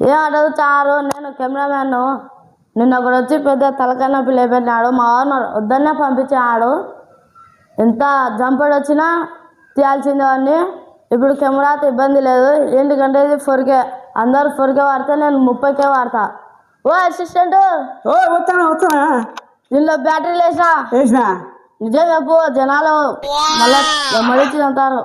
ఏం అడుగుతారు నేను కెమెరామ్యాన్. నిన్న ఒకడు వచ్చి పెద్ద తలకాయ నొప్పి లేపెట్టినాడు మా ఓనర్ వద్దనే పంపించాడు ఎంత జంపడు వచ్చినా తీయాల్సిందే అని ఇప్పుడు కెమెరాతో ఇబ్బంది లేదు. ఎందుకంటే ఇది ఫోర్కే అందరు ఫోర్కే వాడితే నేను ముప్పైకే వాడతా. ఓ అసిస్టెంట్! ఓ వస్తానా వస్తానా. దీనిలో బ్యాటరీ లేసా వేసిన నిజం చెప్పు జనాలు మళ్ళీ మళ్ళీ అంటారు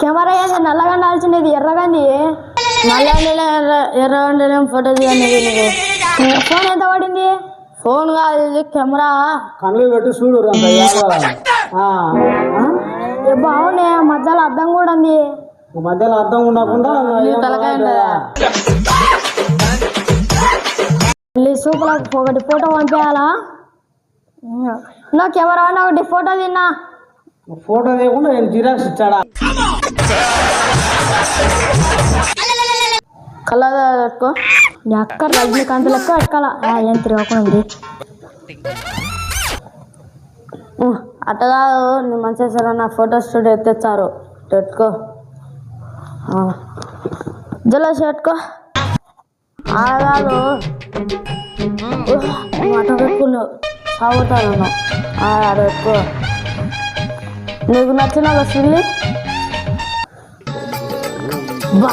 కెమెరా ఏంది నల్లగా ఉండాల్సింది ఎర్రగంది నల్ల ఎర్ర ఎర్రగండి ఫోటో తీయండి నీకు. ఫోన్ ఎంత పడింది? ఫోన్ కాదు ఇది కెమెరా. కనులు పెట్టి చూడు బాగున్నాయి మధ్యలో అద్దం కూడా ఉంది. మధ్యలో అర్థం ఉండకుండా సూపర్ ఒకటి ఫోటో పంపించాలా? నా కెమెరా నా ఒకటి ఫోటో తిన్నా. ఫోటో లేకుండా నేను జిరాక్స్ ఇచ్చాడా? కలర్ పెట్టుకో ఎక్క రజనీకాంత్ లెక్క పెట్టుకోవాలా ఏం తిరగకుండా ఉంది. ఊ, అట్ట కాదు నీ మంచిగా సరే నా ఫోటో స్టూడియో తెచ్చారు పెట్టుకో. జలసి పెట్టుకో ఆగాదు మాట పెట్టుకున్నావు సాగుతాను ఆడ పెట్టుకో. నీకు నచ్చిన వస్తుంది బా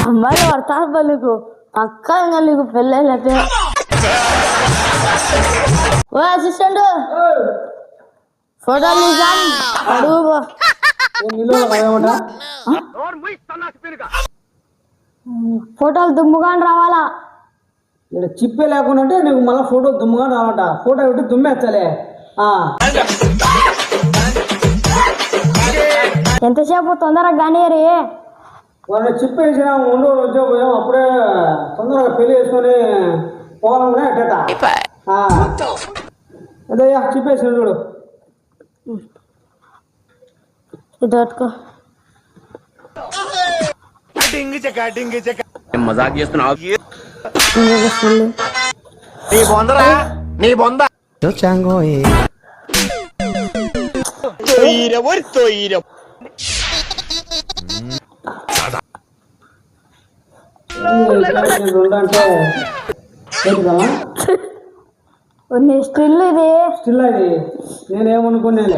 అమ్మాయి పడతారు బా నీకు. పక్కా ఇంకా నీకు పెళ్ళి ఓ అసిస్టెంట్. ఫోటోలు తీసాను. అడుగు ఫోటోలు దుమ్ముగాని రావాలా? ఇక్కడ చిప్పే లేకుండా అంటే నీకు మళ్ళీ ఫోటో దుమ్ముగా రావట ఫోటో పెట్టి దుమ్మేచ్చలే ఆ. ఎంతసేపు తొందరగా కానీయరి వాళ్ళని చిప్ వేసిన ఉండు వచ్చే పోయాం అప్పుడే తొందరగా పెళ్ళి చేసుకొని పోవాలనుకునే ఎట్టట? అదయ్యా చిప్ వేసిన చూడు. ఇది పెట్టుకో మజాక్ చేస్తున్నావు? నీ బొందరా? నీ బొంద స్టిల్ ఇది. స్టిల్ అది. నేనేమనుకున్నాను